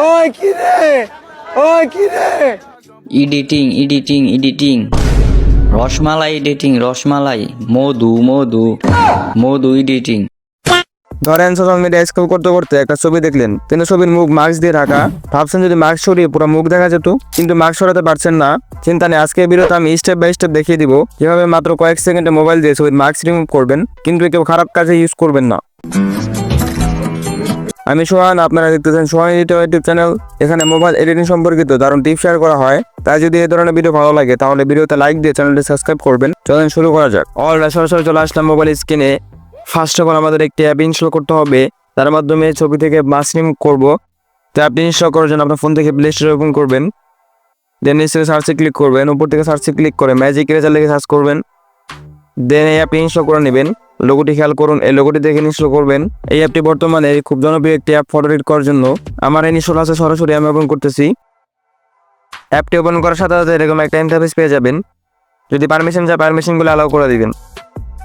ওই কি রে? ওই কি রে? Editing editing editing rasmalai editing rasmalai. মধু মধু। মধু এডিটিং ধরেন সোশ্যাল মিডিয়া স্ক্রল করতে করতে একটা ছবি দেখলেন। কিন্তু ছবির মুখ মাস্ক দিয়ে ঢাকা। ভাবছেন যদি মাস্ক সরিয়ে পুরো মুখ দেখা যেত কিন্তু মাস্ক সরাতে পারছেন না। চিন্তা নেই আজকে ভিডিওতে আমি স্টেপ বাই স্টেপ দেখিয়ে দিব। কীভাবে মাত্র কয়েক সেকেন্ডে মোবাইল দিয়ে ছবির মাস্ক রিমুভ করবেন কিন্তু কেউ খারাপ কাজে ইউজ করবেন না। আমি সোহান, আপনারা দেখতেছেন সোহান এডিটর ইউটিউব চ্যানেল এখানে মোবাইল এডিটিং সম্পর্কিত দারুণ টিপ শেয়ার করা হয়। তাই যদি এই ধরনের ভিডিও ভালো লাগে, তাহলে ভিডিওতে লাইক দিয়ে চ্যানেলটি সাবস্ক্রাইব করবেন। চলেন শুরু করা যাক। অল সরাসরি চলে আসলাম মোবাইল স্ক্রিনে ফার্স্ট অফ অল আমাদের একটি অ্যাপ ইনস্টল করতে হবে। তার মাধ্যমে ছবি থেকে মাসরিম করব। তো অ্যাপটি ইনস্টল করার জন্য আপনার ফোন থেকে প্লে স্টোর ওপেন করবেন। দেন নিচে সার্চে ক্লিক করবেন। উপর থেকে সার্চে ক্লিক করে ম্যাজিক রেজার লিখে সার্চ করবেন। দেন এই অ্যাপটি ইনস্টল করে নেবেন। লোগোটি খেয়াল করুন, এই লোগোটি দেখে ইনস্টল করবেন। এই অ্যাপটি বর্তমানে খুব জনপ্রিয় একটি অ্যাপ ফটো এডিট করার জন্য। আমার এই ইনস্টল আছে, সরাসরি আমি ওপেন করতেছি। অ্যাপটি ওপেন করার সাথে সাথে এরকম একটা ইন্টারফেস পেয়ে যাবেন। যদি পারমিশন চায় পারমিশনগুলো অ্যালাউ করে দিবেন।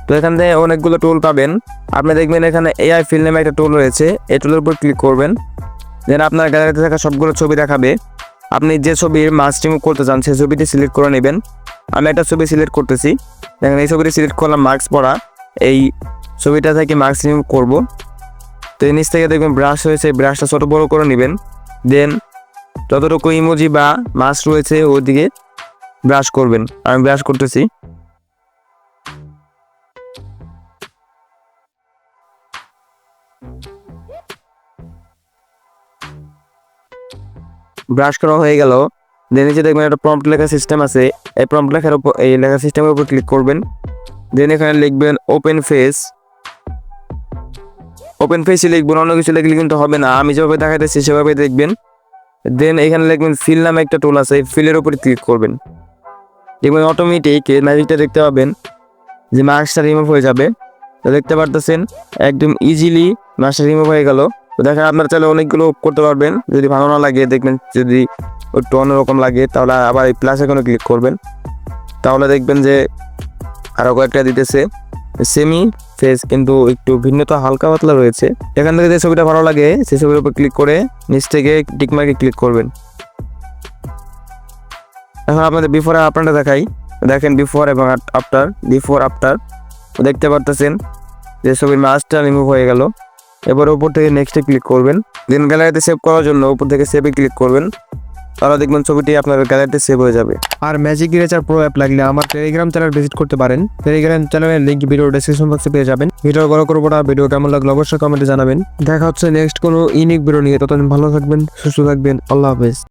তো এখান থেকে অনেকগুলো টুল পাবেন। আপনি দেখবেন এখানে এআই ফিল নামে একটা টুল রয়েছে। এই টুলের উপর ক্লিক করবেন। দেন আপনার গ্যালারিতে থাকা সবগুলো ছবি দেখাবে। আপনি যে ছবির রিমুভ করতে চান, সেই ছবিটি সিলেক্ট করে নেবেন। আমি একটা ছবি সিলেক্ট করতেছি। দেখেন এই ছবিটি সিলেক্ট করলাম মাস্ক পরা। এই ছবিটা থেকে মাস্ক রিমুভ করব। তো এই নিচ থেকে দেখবেন ব্রাশ হয়েছে ব্রাশটা ছোটো বড়ো করে নেবেন। দেন যতটুকু ইমোজি বা মাস্ক রয়েছে, ওইদিকে ব্রাশ করবেন। আমি ব্রাশ করতেছি। ব্রাশ করা হয়ে গেল। দেন নিচে দেখবেন একটা প্রম্পট লেখা সিস্টেম আছে। এই প্রম্পট লেখার উপর এই লেখা সিস্টেমের উপর ক্লিক করবেন। দেন এখানে লিখবেন ওপেন ফেস ওপেন ফেসে লিখবেন, অন্য কিছু লিখলে কিন্তু হবে না। আমি যেভাবে দেখাতেছি সেভাবে দেখবেন। দেন এখানে লিখবেন ফিল নামে একটা টুল আছে ফিলের উপর ক্লিক করবেন। দেখবেন অটোমেটিক এই ম্যাজিকটা দেখতে পাবেন যে মাস্কটা রিমুভ হয়ে যাবে। তো দেখতে পারতেছেন, একদম ইজিলি মাস্কটা রিমুভ হয়ে গেল। তো দেখেন আপনারা চাইলে অনেকগুলো করতে পারবেন। যদি ভালো না লাগে, দেখবেন যদি একটু অন্যরকম লাগে, তাহলে আবার এই প্লাস এখানে ক্লিক করবেন। তাহলে দেখবেন যে আরও কয়েকটা দিতেছে। সেমি, ফেস কিন্তু একটু ভিন্নতা হালকা পাতলা রয়েছে। এখান থেকে যে ছবিটা ভালো লাগে সেই ছবির উপর ক্লিক করে নিচ থেকে টিকমার্কে ক্লিক করবেন। এখন আপনাদের বিফোর আফটারটা দেখাই। দেখেন বিফোর এবং আফটার বিফোর আফটার দেখতে পারতেছেন যে ছবির মাছটা রিমুভ হয়ে গেল। এবার উপর থেকে নেক্সটে ক্লিক করবেন। দিন গ্যালারিতে সেভ করার জন্য উপর থেকে সেভে ক্লিক করবেন। তাহলে দেখবেন ছবিটি আপনার গ্যালারিতে সেভ হয়ে যাবে। আর ম্যাজিক ইরেজার প্রো অ্যাপ লাগলে আমার টেলিগ্রাম চ্যানেল ভিজিট করতে পারেন। টেলিগ্রাম চ্যানেলের লিঙ্ক ভিডিও ডেসক্রিপশন বক্সে পেয়ে যাবেন। ভিডিও বড় করব না ভিডিও কেমন লাগল অবশ্যই কমেন্টে জানাবেন। দেখা হচ্ছে নেক্সট কোনো ইউনিক ভিডিও নিয়ে। ততদিন ভালো থাকবেন, সুস্থ থাকবেন, আল্লাহ হাফেজ।